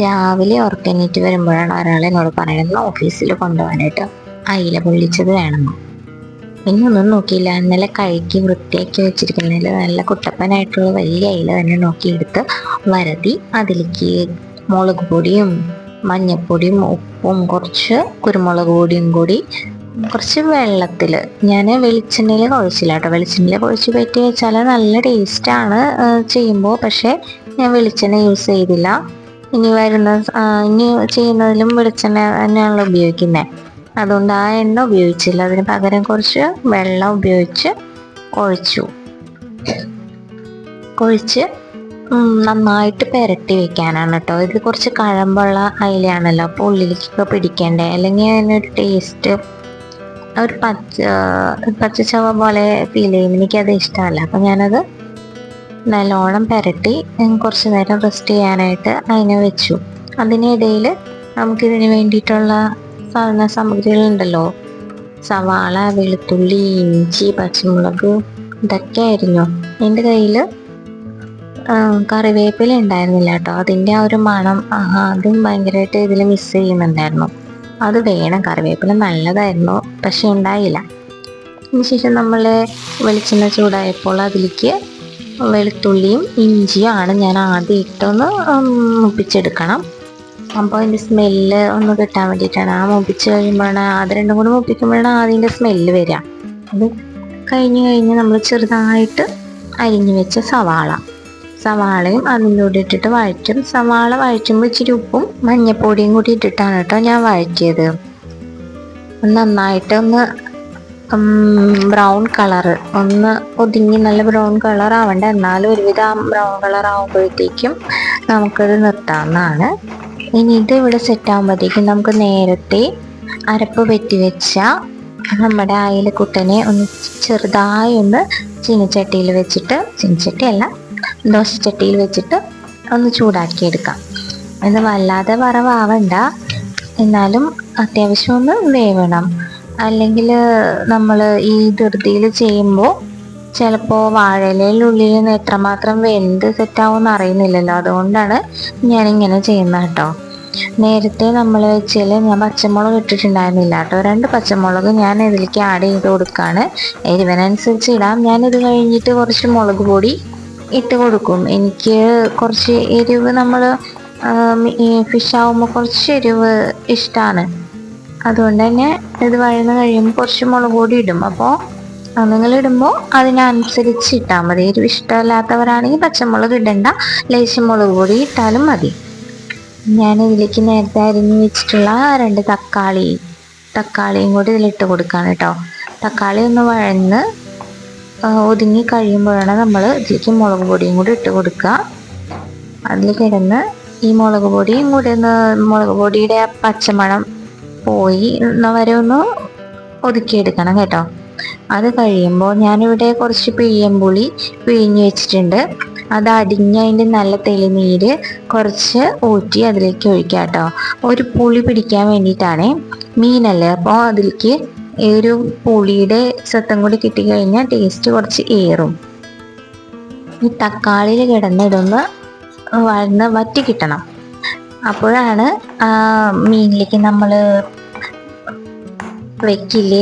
രാവിലെ ഉറക്കഞ്ഞിട്ട് വരുമ്പോഴാണ് ഒരാൾ എന്നോട് പറയുന്നത് ഓഫീസിൽ കൊണ്ടുപോകാനായിട്ട് അയില പൊള്ളിച്ചത് വേണമെന്ന് പിന്നെ ഒന്നും നോക്കിയില്ല. ഇന്നലെ കഴുകി വൃത്തിയാക്കി വെച്ചിരിക്കുന്നതിൽ നല്ല കുട്ടപ്പനായിട്ടുള്ള വലിയ അയില തന്നെ നോക്കിയെടുത്ത് വരതി. അതിലേക്ക് മുളക് പൊടിയും മഞ്ഞപ്പൊടിയും ഉപ്പും കുറച്ച് കുരുമുളക് പൊടിയും കൂടി കുറച്ച് വെള്ളത്തിൽ. ഞാൻ വെളിച്ചെണ്ണയിൽ കുഴച്ചില്ല കേട്ടോ. വെളിച്ചെണ്ണയിൽ കുഴച്ച് പറ്റി വെച്ചാൽ നല്ല ടേസ്റ്റാണ് ചെയ്യുമ്പോൾ. പക്ഷേ ഞാൻ വെളിച്ചെണ്ണ യൂസ് ചെയ്തില്ല. ഇനി വരുന്ന ഇനി ചെയ്യുന്നതിലും വെളിച്ചെണ്ണ തന്നെയാണല്ലോ ഉപയോഗിക്കുന്നത് അതുകൊണ്ട് ആ എണ്ണ ഉപയോഗിച്ചില്ല. അതിന് പകരം കുറച്ച് വെള്ളം ഉപയോഗിച്ച് ഒഴിച്ചു. ഒഴിച്ച് നന്നായിട്ട് പെരട്ടി വെക്കാനാണ് കേട്ടോ ഇത് കുറച്ച് കഴമ്പുള്ള അയിലയാണല്ലോ. അപ്പോൾ ഉള്ളിലേക്കൊക്കെ പിടിക്കണ്ടേ? അല്ലെങ്കിൽ അതിനൊരു ടേസ്റ്റ് ഒരു പച്ച പച്ചച്ചവ പോലെ ഫീൽ ചെയ്യും. എനിക്കത് ഇഷ്ടമല്ല. അപ്പം ഞാനത് നല്ലോണം പരട്ടി കുറച്ച് നേരം റെസ്റ്റ് ചെയ്യാനായിട്ട് അതിനെ വെച്ചു. അതിനിടയിൽ നമുക്കിതിന് വേണ്ടിയിട്ടുള്ള സാധന സാമഗ്രികളുണ്ടല്ലോ. സവാള വെളുത്തുള്ളി ഇഞ്ചി പച്ചമുളക് ഇതൊക്കെ ആയിരുന്നു. എന്റെ കയ്യിൽ കറിവേപ്പില ഉണ്ടായിരുന്നില്ല കേട്ടോ. അതിന്റെ ആ ഒരു മണം അതും ഭയങ്കരമായിട്ട് ഇതിൽ മിസ് ചെയ്യുന്നുണ്ടായിരുന്നു. അത് വേണം കറിവേപ്പില നല്ലതായിരുന്നു പക്ഷെ ഉണ്ടായില്ല. അതിനുശേഷം നമ്മൾ വെളിച്ചെണ്ണ ചൂടായപ്പോൾ അതിലേക്ക് വെളുത്തുള്ളിയും ആണ് ഞാൻ ആദ്യം ഇട്ടൊന്ന് മുപ്പിച്ചെടുക്കണം. അപ്പോൾ അതിന്റെ സ്മെല്ല് ഒന്ന് കിട്ടാൻ വേണ്ടിയിട്ടാണ്. ആ മുപ്പിച്ച് കഴിയുമ്പോഴാണ് അത് രണ്ടും കൂടി മുപ്പിക്കുമ്പോഴാണ് അതിന്റെ സ്മെല്ല് വരിക. അത് കഴിഞ്ഞ് കഴിഞ്ഞ് നമ്മൾ ചെറുതായിട്ട് അരിഞ്ഞു വെച്ച സവാള. സവാളയും അതിന്റെ കൂടെ ഇട്ടിട്ട് വഴറ്റും. സവാള വഴറ്റുമ്പോൾ ഇച്ചിരി ഉപ്പും മഞ്ഞപ്പൊടിയും കൂടി ഇട്ടിട്ടാണ് കേട്ടോ ഞാൻ വഴറ്റിയത്. നന്നായിട്ട് ഒന്ന് ബ്രൗൺ കളർ ഒന്ന് ഒതുങ്ങി നല്ല ബ്രൗൺ കളർ ആവണ്ട. എന്നാലും ഒരുവിധം ബ്രൗൺ കളർ ആവുമ്പോഴത്തേക്കും നമുക്കത് നിർത്താവുന്നതാണ്. ഇനി ഇത് ഇവിടെ സെറ്റ് ആകുമ്പോഴത്തേക്കും നമുക്ക് നേരത്തെ അരപ്പ് വെറ്റി വെച്ച നമ്മുടെ അയലക്കുട്ടനെ ഒന്ന് ചെറുതായി ഒന്ന് ചീനച്ചട്ടിയിൽ വെച്ചിട്ട് ചീനച്ചട്ടിയല്ല ദോശച്ചട്ടിയിൽ വെച്ചിട്ട് ഒന്ന് ചൂടാക്കി എടുക്കാം ഇത് വല്ലാതെ വറവാവണ്ട. എന്നാലും അത്യാവശ്യം ഒന്ന് വേവണം. അല്ലെങ്കിൽ നമ്മൾ ഈ ധൃതിയിൽ ചെയ്യുമ്പോൾ ചിലപ്പോൾ വാഴയിലുള്ളിൽ എത്രമാത്രം വെന്ത് സെറ്റാവും അറിയുന്നില്ലല്ലോ. അതുകൊണ്ടാണ് ഞാനിങ്ങനെ ചെയ്യുന്നത് കേട്ടോ നേരത്തെ നമ്മൾ വെച്ചാൽ ഞാൻ പച്ചമുളക് ഇട്ടിട്ടുണ്ടായിരുന്നില്ല കേട്ടോ രണ്ട് പച്ചമുളക് ഞാൻ ഇതിലേക്ക് ആഡ് ചെയ്ത് കൊടുക്കുകയാണ് എരിവിനനുസരിച്ച് ഇടാം. ഞാൻ ഇത് കഴിഞ്ഞിട്ട് കുറച്ച് മുളക് പൊടി ഇട്ട് കൊടുക്കും. എനിക്ക് കുറച്ച് എരിവ് നമ്മൾ ഫിഷ് ആവുമ്പോൾ കുറച്ച് എരിവ് ഇഷ്ടമാണ് അതുകൊണ്ട് തന്നെ ഇത് വഴന്ന് കഴിയുമ്പോൾ കുറച്ച് മുളക് പൊടി ഇടും. അപ്പോൾ നിങ്ങൾ ഇടുമ്പോൾ അതിനനുസരിച്ച് ഇട്ടാൽ മതി. എരിവ് ഇഷ്ടമല്ലാത്തവരാണെങ്കിൽ പച്ചമുളക് ഇടണ്ട. ലേശം മുളക് പൊടി ഇട്ടാലും മതി. ഞാൻ ഇതിലേക്ക് നേരത്തെ അരിഞ്ഞു വെച്ചിട്ടുള്ള രണ്ട് തക്കാളി തക്കാളിയും കൂടി ഇതിലിട്ട് കൊടുക്കുകയാണ് കേട്ടോ. തക്കാളി ഒന്ന് വഴന്ന് ഒതുങ്ങി കഴിയുമ്പോഴാണ് നമ്മൾ ഇതിലേക്ക് മുളക് പൊടിയും കൂടി ഇട്ട് കൊടുക്കുക. അതിൽ കിടന്ന് ഈ മുളക് പൊടിയും കൂടി ഒന്ന് മുളക് പൊടിയുടെ പച്ചമണം പോയി വരെ ഒന്ന് ഒതുക്കിയെടുക്കണം കേട്ടോ. അത് കഴിയുമ്പോൾ ഞാനിവിടെ കുറച്ച് പിഴിയമ്പുളി പിഴിഞ്ഞ് വെച്ചിട്ടുണ്ട്. അത് അടിഞ്ഞ് അതിന്റെ നല്ല തെളിനീര് കുറച്ച് ഊറ്റി അതിലേക്ക് ഒഴിക്കുക കേട്ടോ. ഒരു പുളി പിടിക്കാൻ വേണ്ടിയിട്ടാണ് മീനല്ലേ? അപ്പോൾ അതിലേക്ക് ഒരു പുളിയുടെ സ്വത്തം കൂടി കിട്ടിക്കഴിഞ്ഞാൽ ടേസ്റ്റ് കുറച്ച് ഏറും. ഈ തക്കാളിയിൽ കിടന്ന് ഇതൊന്ന് വറ്റി കിട്ടണം. അപ്പോഴാണ് മീനിലേക്ക് നമ്മൾ വെക്കില്ലേ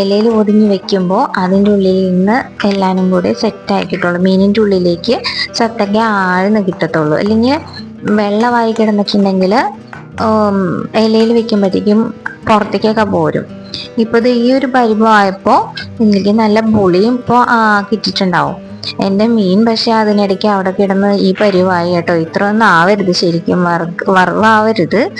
ഇലയിൽ ഒതുങ്ങി വെക്കുമ്പോൾ അതിന്റെ ഉള്ളിൽ നിന്ന് എല്ലാനും കൂടി സെറ്റ് ആക്കിയിട്ടുള്ളൂ. മീനിന്റെ ഉള്ളിലേക്ക് സത്തൊക്കെ ആഴ്ന്ന് കിട്ടത്തുള്ളൂ. അല്ലെങ്കിൽ വെള്ളമായി കിടന്നിട്ടുണ്ടെങ്കിൽ ഇലയിൽ വെക്കുമ്പോഴത്തേക്കും പുറത്തേക്കൊക്കെ പോരും. ഇപ്പോൾ ഇത് ഈ ഒരു പരിഭവമായപ്പോൾ മീനിലേക്ക് നല്ല പുളിയും ഇപ്പോൾ കിട്ടിയിട്ടുണ്ടാവും. എന്റെ മീൻ പക്ഷെ അതിനിടയ്ക്ക് അവിടെ കിടന്ന് ഈ പരിവായി കേട്ടോ. ഇത്ര ഒന്നും ആവരുത് ശരിക്കും. വറവാവരുത്.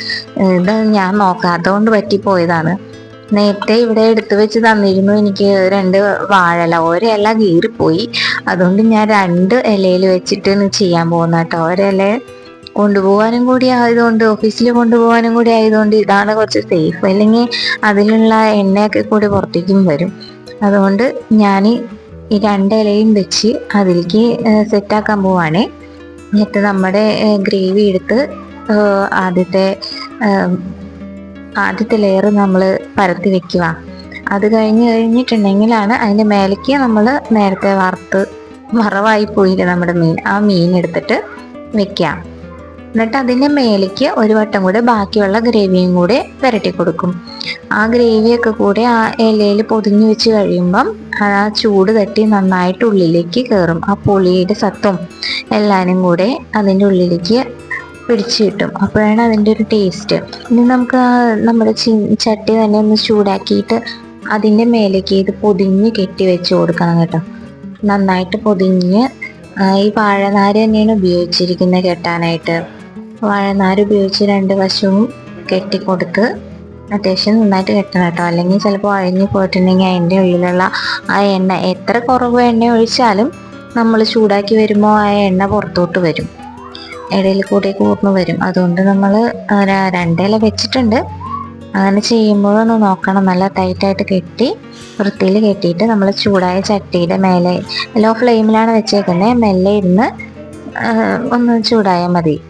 ഇത് ഞാൻ നോക്കാത്തതുകൊണ്ട് പറ്റിപ്പോയതാണ്. നേരത്തെ ഇവിടെ എടുത്തു വെച്ച് തന്നിരുന്നു എനിക്ക് രണ്ട് വാഴല. ഒരല കീറിപ്പോയി. അതുകൊണ്ട് ഞാൻ രണ്ട് ഇലയിൽ വെച്ചിട്ട് ചെയ്യാൻ പോകുന്ന കേട്ടോ. ഒരില കൊണ്ടുപോകാനും കൂടി ആയതുകൊണ്ട് ഓഫീസിൽ കൊണ്ടുപോകാനും കൂടി ആയതുകൊണ്ട് ഇതാണ് കുറച്ച് സേഫ് അല്ലെങ്കിൽ അതിലുള്ള എണ്ണയൊക്കെ കൂടി പുറത്തേക്കും വരും. അതുകൊണ്ട് ഞാൻ ഈ രണ്ടിലയും വെച്ച് അതിലേക്ക് സെറ്റാക്കാൻ പോവാണ്. എന്നിട്ട് നമ്മുടെ ഗ്രേവി എടുത്ത് ആദ്യത്തെ ആദ്യത്തെ ലെയർ നമ്മൾ പരത്തി വെക്കുക. അത് കഴിഞ്ഞ് കഴിഞ്ഞിട്ടുണ്ടെങ്കിലാണ് അതിന്റെ മേലേക്ക് നമ്മൾ നേരത്തെ വറുത്ത് വറവായി പോയില്ല നമ്മുടെ മീൻ ആ മീൻ എടുത്തിട്ട് വെക്കാം എന്നിട്ട് അതിന്റെ മേലേക്ക് ഒരു വട്ടം കൂടെ ബാക്കിയുള്ള ഗ്രേവിയും കൂടെ പുരട്ടി കൊടുക്കും. ആ ഗ്രേവിയൊക്കെ കൂടെ ആ ഇലയിൽ പൊതിഞ്ഞു വെച്ച് കഴിയുമ്പം ആ ചൂട് തട്ടി നന്നായിട്ട് ഉള്ളിലേക്ക് കയറും. ആ പുളിയുടെ സത്തും എല്ലാവരും കൂടെ അതിന്റെ ഉള്ളിലേക്ക് പിടിച്ചു കിട്ടും. അപ്പോഴാണ് അതിന്റെ ഒരു ടേസ്റ്റ്. ഇനി നമുക്ക് നമ്മുടെ ചട്ടി തന്നെ ഒന്ന് ചൂടാക്കിയിട്ട് അതിന്റെ മേലേക്ക് ഇത് പൊതിഞ്ഞ് കെട്ടി വെച്ച് കൊടുക്കണം കേട്ടോ. നന്നായിട്ട് പൊതിഞ്ഞ് ഈ വാഴനാര് തന്നെയാണ് ഉപയോഗിച്ചിരിക്കുന്നത് കെട്ടാനായിട്ട്. വാഴനാര് ഉപയോഗിച്ച് രണ്ട് വശവും കെട്ടിക്കൊടുത്ത് അത്യാവശ്യം നന്നായിട്ട് കെട്ടണം കേട്ടോ. അല്ലെങ്കിൽ ചിലപ്പോൾ അഴിഞ്ഞു പോയിട്ടുണ്ടെങ്കിൽ അതിന്റെ ഉള്ളിലുള്ള ആ എണ്ണ എത്ര കുറവ് എണ്ണ ഒഴിച്ചാലും നമ്മൾ ചൂടാക്കി വരുമ്പോൾ ആ എണ്ണ പുറത്തോട്ട് വരും. ഇടയിൽ കൂടി കൂർന്നു വരും. അതുകൊണ്ട് നമ്മൾ രണ്ടില വെച്ചിട്ടുണ്ട്. അങ്ങനെ ചെയ്യുമ്പോഴൊന്ന് നോക്കണം. നല്ല ടൈറ്റായിട്ട് കെട്ടി വൃത്തിയിൽ കെട്ടിയിട്ട് നമ്മൾ ചൂടായ ചട്ടിയുടെ മേലെ ലോ ഫ്ലെയിമിലാണ് വെച്ചേക്കുന്നത്. മെല്ലെ ഇരുന്ന് ഒന്ന് ചൂടായാൽ മതി.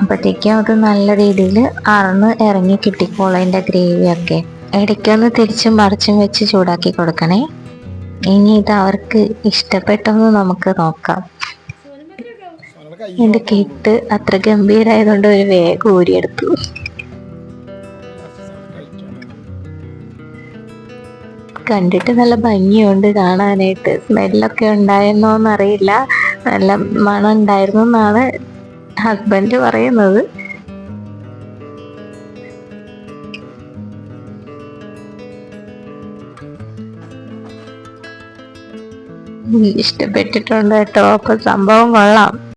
അപ്പോഴത്തേക്കും അത് നല്ല രീതിയിൽ അറന്ന് ഇറങ്ങി കിട്ടിക്കോളും അതിന്റെ ഗ്രേവിയൊക്കെ ഇടയ്ക്കൊന്ന് തിരിച്ചും മറിച്ചും വെച്ച് ചൂടാക്കി കൊടുക്കണേ. ഇനി ഇത് അവർക്ക് ഇഷ്ടപ്പെട്ടെന്ന് നമുക്ക് നോക്കാം. എന്റെ കെട്ട് അത്ര ഗംഭീരായതുകൊണ്ട് ഒരു വേഗം ഊരിയെടുത്തു. കണ്ടിട്ട് നല്ല ഭംഗിയുണ്ട് കാണാനായിട്ട്. സ്മെല്ലൊക്കെ ഉണ്ടായിരുന്നോന്നറിയില്ല. നല്ല മണം ഉണ്ടായിരുന്നു എന്നാണ് ഹസ്ബൻഡ് പറയുന്നത്. ഇഷ്ടപ്പെട്ടിട്ടുണ്ട് കേട്ടോ. അപ്പൊ സംഭവം കൊള്ളാം.